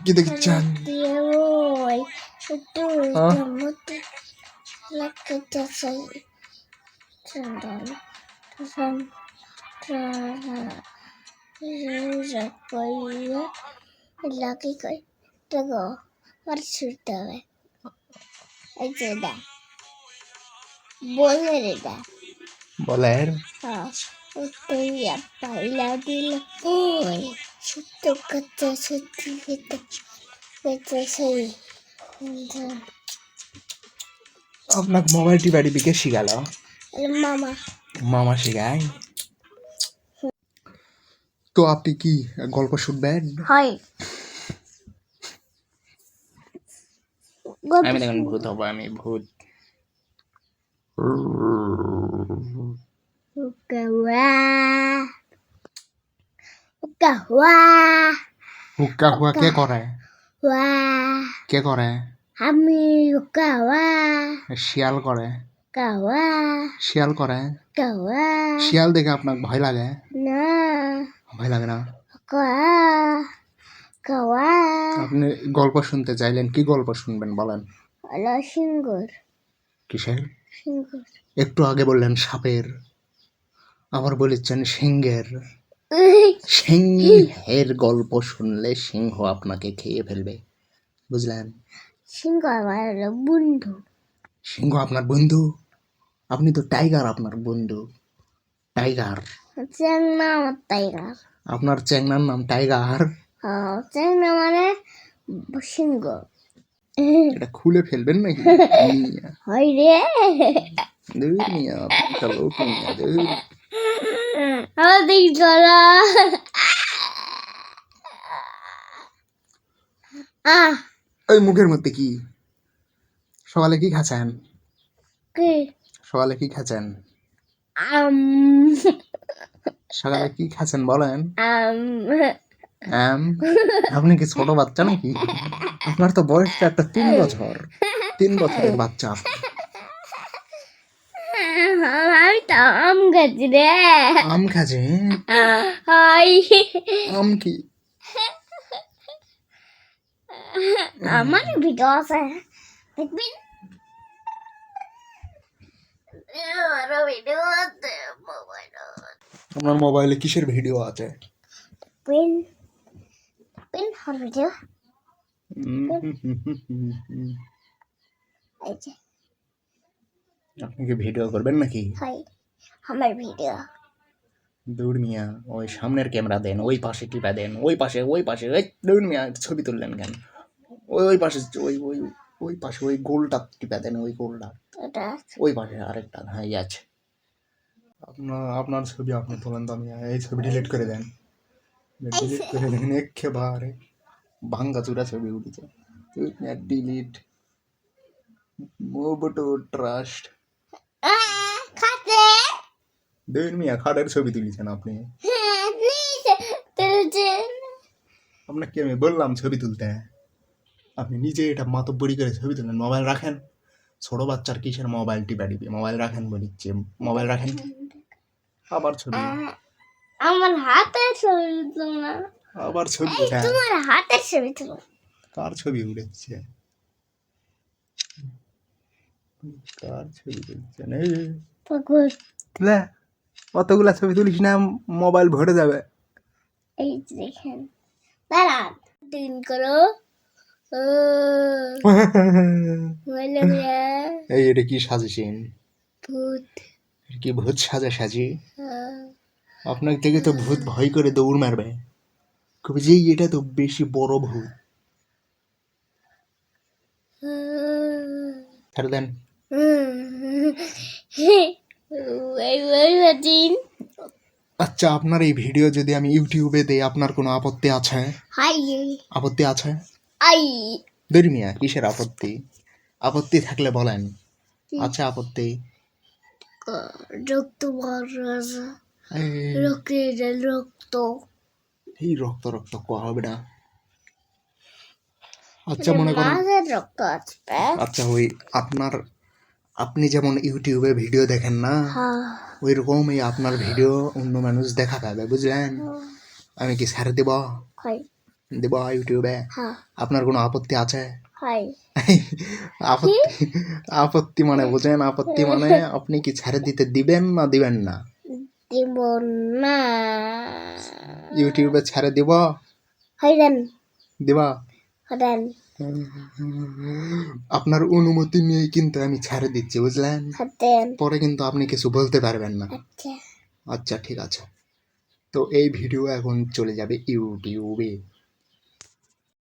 কি দেখছেন দিয়ে ওই একটু হ্যাঁ? মতো লাগতে চাই চন্দন তখন কইয়া লাগে কই দেখো আমার ছুটতে হবে এই আপনাকে মোবাইল টিপা টিপি কে শিখাল। মামা। মামা শিখায়। তো আপনি কি গল্প শুনবেন? হয়। আমি দেখুন ভূত হব আমি ভূত। Ukawa. হুক্কা হুয়া কে করে. কে করে ukawa. শিয়াল করে. শিয়াল করে. শিয়াল দেখে আপনার ভয় লাগে Na. ভয় লাগে না. আপনি গল্প শুনতে চাইলেন কি গল্প শুনবেন বলেন. কিসের. একটু আগে বললেন সাপের আবার বলেছেন সিংহের। সিংহের গল্প শুনলে সিংহ আপনাকে খেয়ে ফেলবে। বুঝলেন? সিংহ আমার বন্ধু। সিংহ আপনার বন্ধু? আপনি তো টাইগার আপনার বন্ধু। টাইগার। চেন আমার টাইগার। আপনার চ্যাংনার নাম টাইগার? চেন না মানে সিংহ। এটা খুলে ফেলবেন নাকি? হয় রে। লোক। আমার দিক ওই মুখের মধ্যে কি? সকালে কি খাচ্ছেন? কি? সকালে কি খাচ্ছেন? আম। সকালে কি খাচ্ছেন বলেন? আম? আপনি কি ছোট বাচ্চা নাকি? আপনার তো বয়সটা একটা তিন বছর। তিন বছরের বাচ্চা। আমি তো আম খাচ্ছি রে। আম খাচ্ছেন হাই আম কি? আমার ভিডিও আছে। দেখবি আমার মোবাইল কিসের ভিডিও আছে? পিন পিন হর ভিডিও? এই যে। আপনি কি ভিডিও করবেন নাকি? হাই আমার ভিডিও দৌড় মিয়া ওই সামনের ক্যামেরা দেন ওই পাশে টিপা দেন ওই পাশে ওই পাশে ওই দৌড় মিয়া ছবি তুললেন কেন? ওই ওই পাশে ওই ওই ওই পাশে ওই গোলটা টিপা দেন ওই গোলটা। ওই পাশে আরেকটা হ্যাঁ আছে। আপনার আপনার ছবি আপনি তোলেন তো আমি এই ছবি ডিলিট করে দেন। ডিলিট করে দেন একেবারে। ভাঙ্গা চূড়া ছবি উঠেছে delete move to trash then মিয়া খাটের ছবি তুলেছেন আপনি। আপনাকে আমি বললাম ছবি তুলতে। আপনি নিজে এটা মাতব্বরি করে ছবি তুলেন মোবাইল রাখেন। ছোট বাচ্চার কিসের মোবাইল টিপা টিপি? মোবাইল রাখেন বলিচ্ছে মোবাইল রাখেন আবার ছবি। আমার হাতের ছবি তুলো না। আবার ছবি হ্যাঁ তোমার হাতের ছবি তুলো। কার ছবি উড়েছে? কার ছবি পাগল। লে। অতগুলা ছবি তুলিস না মোবাইল ভরে যাবে? এই দেখেন। দাঁড়ান। দিন করো। এই এটা কি সাজেছেন ভূত। কি ভূত সাজা সাজি আপনার থেকে তো ভূত ভয় করে দৌড় মারবে। কবে যে এটা তো বেশি বড় ভূত। আহ, ছেড়ে দেন। দিন আচ্ছা আপনার এই ভিডিও যদি আমি ইউটিউবে দেই আপনার কোনো আপত্তি আছে? হাই। আপত্তি আছে? আই। দরিমিয়া কিসের আপত্তি? আপত্তি থাকলে বলেন। আচ্ছা আপত্তি? রক্ত আছে রক্ত। এই। রক্ত রক্ত। কোয়া হবে না? আচ্ছা মনে করেন আচ্ছা ওই আপনার আপনি যেমন ইউটিউবে ভিডিও দেখেন না হ্যাঁ। ওই রকমই আপনার ভিডিও অন্য মানুষ দেখা পাবে বুঝলেন? আমি কি ছেড়ে দেব? দেব ইউটিউবে হ্যাঁ। আপনার কোনো আপত্তি আছে? আপত্তি আপত্তি মানে বুঝেন আপত্তি মানে আপনি কি ছেড়ে দিতে দিবেন না দিবেন না? দিব না। ইউটিউবে ছেড়ে দিব? আপনার অনুমতি নিয়ে কিন্তু আমি ছাড়ে দিচ্ছি বুঝলেন? পরে কিন্তু আপনি কিছু বলতে পারবেন না। আচ্ছা। আচ্ছা ঠিক আছে। তো এই ভিডিও এখন চলে যাবে ইউটিউবে।